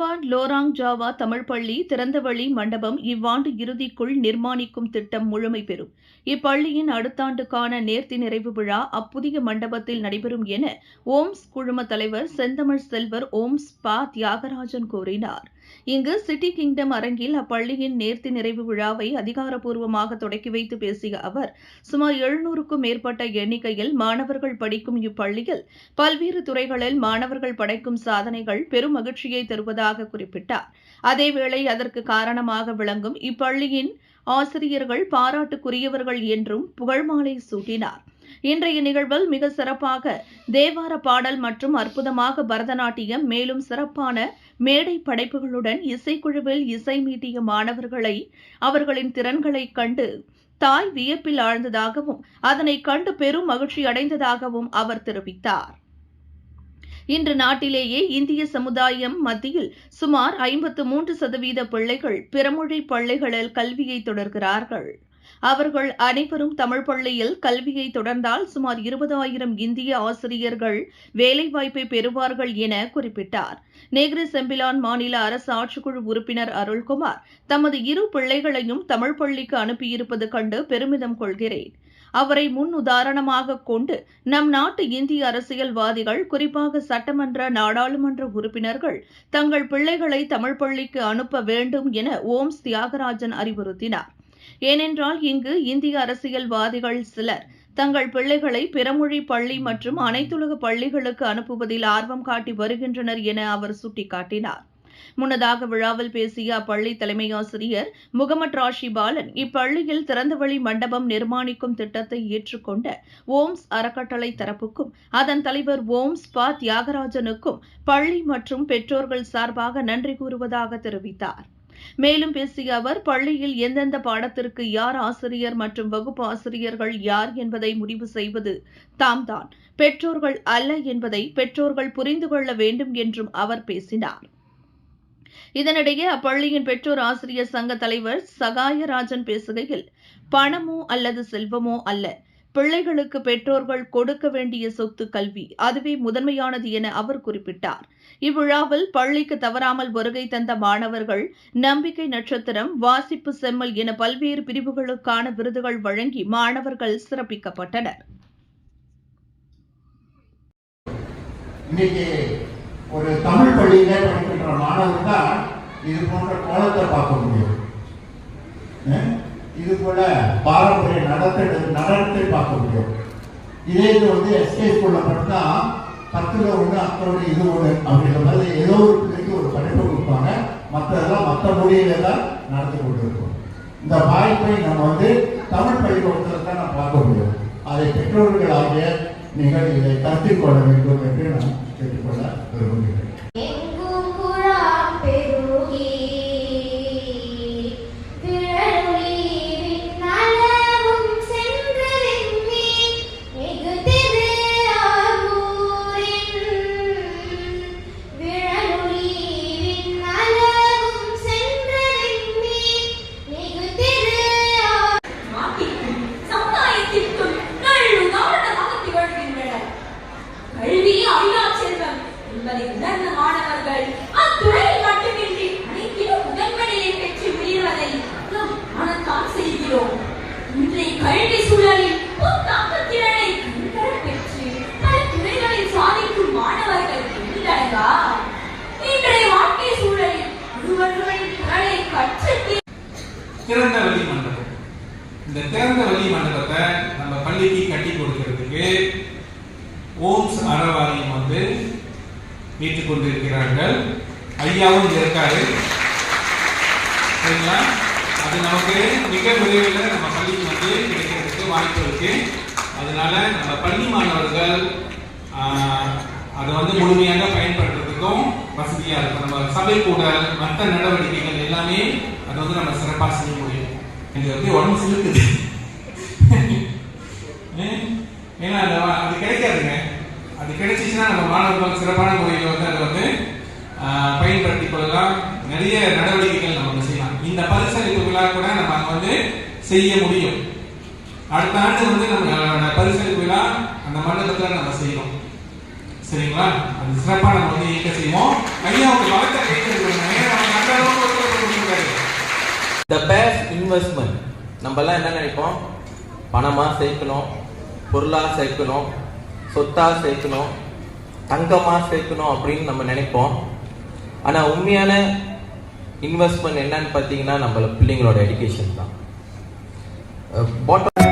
கொலம்பான் லோராங் Java Tamil பள்ளி திறந்தவழி மண்டபம் இவ்வாண்டு இறுதிக்குள் நிர்மாணிக்கும் திட்டம் முழுமை பெறும். இப்பள்ளியின் அடுத்தாண்டுக்கான நேர்த்தி நிறைவு விழா அப்புதிய மண்டபத்தில் நடைபெறும் என ஓம்ஸ் குழும தலைவர் செந்தமிழ் செல்வர் ஓம்ஸ் பா தியாகராஜன் கூறினார். இங்கு சிட்டி கிங்டம் அரங்கில் அப்பள்ளியின் நேர்த்தி நிறைவு விழாவை அதிகாரப்பூர்வமாக தொடக்கி வைத்து பேசிய அவர் சுமார் எழுநூறுக்கும் மேற்பட்ட எண்ணிக்கையில் மாணவர்கள் படிக்கும் இப்பள்ளியில் பல்வேறு துறைகளில் மாணவர்கள் படைக்கும் சாதனைகள் பெரும் மகிழ்ச்சியை தருவதாக குறிப்பிட்டார். அதேவேளை அதற்கு காரணமாக விளங்கும் இப்பள்ளியின் ஆசிரியர்கள் பாராட்டுக்குரியவர்கள் என்றும் புகழ்மாலை சூட்டினார். இன்றைய நிகழ்வில் மிக சிறப்பாக தேவார பாடல் மற்றும் அற்புதமாக பரதநாட்டியம் மேலும் சிறப்பான மேடை படைப்புகளுடன் இசைக்குழுவில் இசை மீட்டிய மாணவர்களை அவர்களின் திறன்களை கண்டு தாய் வியப்பில் ஆழ்ந்ததாகவும் அதனை கண்டு பெரும் மகிழ்ச்சி அடைந்ததாகவும் அவர் தெரிவித்தார். இன்று நாட்டிலேயே இந்திய சமுதாயம் மத்தியில் சுமார் ஐம்பத்து மூன்று சதவீத பிள்ளைகள் பிறமொழி பள்ளிகளில் கல்வியை தொடர்கிறார்கள். அவர்கள் அனைவரும் தமிழ் பள்ளியில் கல்வியை தொடர்ந்தால் சுமார் இருபதாயிரம் இந்திய ஆசிரியர்கள் வேலைவாய்ப்பை பெறுவார்கள் என குறிப்பிட்டார். நேக்ரி செம்பிலான் மாநில அரசு ஆட்சிக்குழு உறுப்பினர் அருள்குமார் தமது இரு பிள்ளைகளையும் தமிழ் பள்ளிக்கு அனுப்பியிருப்பது கண்டு பெருமிதம் கொள்கிறேன். அவரை முன் உதாரணமாக கொண்டு நம் நாட்டு இந்திய அரசியல்வாதிகள் குறிப்பாக சட்டமன்ற நாடாளுமன்ற உறுப்பினர்கள் தங்கள் பிள்ளைகளை தமிழ் பள்ளிக்கு அனுப்ப வேண்டும் என ஓம்ஸ் தியாகராஜன் அறிவுறுத்தினார். ஏனென்றால் இங்கு இந்திய அரசியல்வாதிகள் சிலர் தங்கள் பிள்ளைகளை பிறமொழி பள்ளி மற்றும் அனைத்துலக பள்ளிகளுக்கு அனுப்புவதில் ஆர்வம் காட்டி வருகின்றனர் என அவர் சுட்டிக்காட்டினார். முன்னதாக விழாவில் பேசிய அப்பள்ளி தலைமை ஆசிரியர் முகமது ராஷி பாலன் இப்பள்ளியில் திறந்தவெளி மண்டபம் நிர்மாணிக்கும் திட்டத்தை ஏற்றுக்கொண்ட ஓம்ஸ் அறக்கட்டளை தரப்புக்கும் அதன் தலைவர் ஓம்ஸ் பா. தியாகராஜனுக்கும் பள்ளி மற்றும் பெற்றோர்கள் சார்பாக நன்றி கூறுவதாக தெரிவித்தார். மேலும் பேசிய அவர் பள்ளியில் எந்தெந்த பாடத்திற்கு யார் ஆசிரியர் மற்றும் வகுப்பு ஆசிரியர்கள் யார் என்பதை முடிவு செய்வது தாம் தான் பெற்றோர்கள் அல்ல என்பதை பெற்றோர்கள் புரிந்து கொள்ள வேண்டும் என்றும் அவர் பேசினார். இதனிடையே அப்பள்ளியின் பெற்றோர் ஆசிரியர் சங்க தலைவர் சகாயராஜன் பேசுகையில் பணமோ அல்லது செல்வமோ அல்ல பிள்ளைகளுக்கு பெற்றோர்கள் கொடுக்க வேண்டிய சொத்து கல்வி அதுவே முதன்மையானது என அவர் குறிப்பிட்டார். இவ்விழாவில் பள்ளிக்கு தவறாமல் வருகை தந்த மாணவர்கள் நம்பிக்கை நட்சத்திரம் வாசிப்பு செம்மல் என பல்வேறு பிரிவுகளுக்கான விருதுகள் வழங்கி மாணவர்கள் சிறப்பிக்கப்பட்டனர். ஒரு தமிழ் பள்ளியிலே படிக்கின்ற மாணவர் தான் இது போன்ற கோலத்தை பார்க்க முடியும். இது போல பாரம்பரிய நடத்தை நடனத்தை பார்க்க முடியும். இதே இது வந்து எஸ்கே ஸ்கூல்ல படித்தா பத்துல ஒண்ணு அத்தோட இது ஒண்ணு அப்படின்ற மாதிரி ஏதோ ஒரு பிள்ளைக்கு ஒரு படிப்பு கொடுப்பாங்க. மற்றதெல்லாம் மற்ற மொழியில தான் நடத்தி கொண்டிருக்கோம். இந்த வாய்ப்பை நம்ம வந்து தமிழ் பள்ளிக்கூடத்தில் தான் நம்ம பார்க்க முடியும். அதை பெற்றோர்கள் ஆகிய நீங்கள் இதை கருத்தில் கொள்ள வேண்டும் என்று நான் கேட்டுக்கொள்ள விரும்புகிறேன் கல்வி சூழலில் புத்தாக்க திறனை கண்கர பெற்று பல துறைகளில் சாதிக்கும் மாணவர்கள் எண்ணிலடங்கா இன்றைய வாழ்க்கை சூழலில் ஒருவர்களின் திறனை கற்று திறந்த வெளி மண்டபம். இந்த திறந்த வெளி மண்டபத்தை நம்ம பள்ளிக்கு கட்டி கொடுக்கிறதுக்கு ஓம்ஸ் அறவாரியம் வந்து மீட்டுக் கொண்டிருக்கிறார்கள் ஐயாவும் இங்க இருக்காரு. சரிங்களா? அது நமக்கு மிக விரைவில் நம்ம பள்ளிக்கு வந்து கிடைக்கிறதுக்கு வாய்ப்பு இருக்கு. அதனால நம்ம பள்ளி மாணவர்கள் அதை வந்து முழுமையாக பயன்படுத்துறதுக்கும் வசதியா இருக்கும். நம்ம சபை கூடல் மற்ற நடவடிக்கைகள் எல்லாமே அதை வந்து நம்ம சிறப்பாக செய்ய முடியும். எனக்கு வந்து உடம்பு சிலுக்குது ஏன்னா அது அது கிடைக்காதுங்க. அது கிடைச்சிச்சுன்னா நம்ம மாணவர்கள் சிறப்பான முறையில் வந்து அதை வந்து பயன்படுத்தி கொள்ளலாம். நிறைய நடவடிக்கைகள் இந்த பரிசளிப்பு விழா கூட நம்ம வந்து செய்ய முடியும். அடுத்த ஆண்டு வந்து நம்ம பரிசளிப்பு விழா அந்த மண்டபத்தில் நம்ம செய்யணும். சரிங்களா? அது சிறப்பாக நம்ம வந்து இயக்க செய்வோம். ஐயா உங்க வழக்கை த பேஸ்ட் இன்வெஸ்ட்மெண்ட் நம்மலாம் என்ன நினைப்போம்? பணமாக சேர்க்கணும் பொருளாக சேர்க்கணும் சொத்தாக சேர்க்கணும் தங்கமாக சேர்க்கணும் அப்படின்னு நம்ம நினைப்போம். ஆனால் உண்மையான இன்வெஸ்ட்மெண்ட் என்னன்னு பார்த்தீங்கன்னா நம்மள பிள்ளைங்களோட எடுகேஷன் தான். பாட்டம்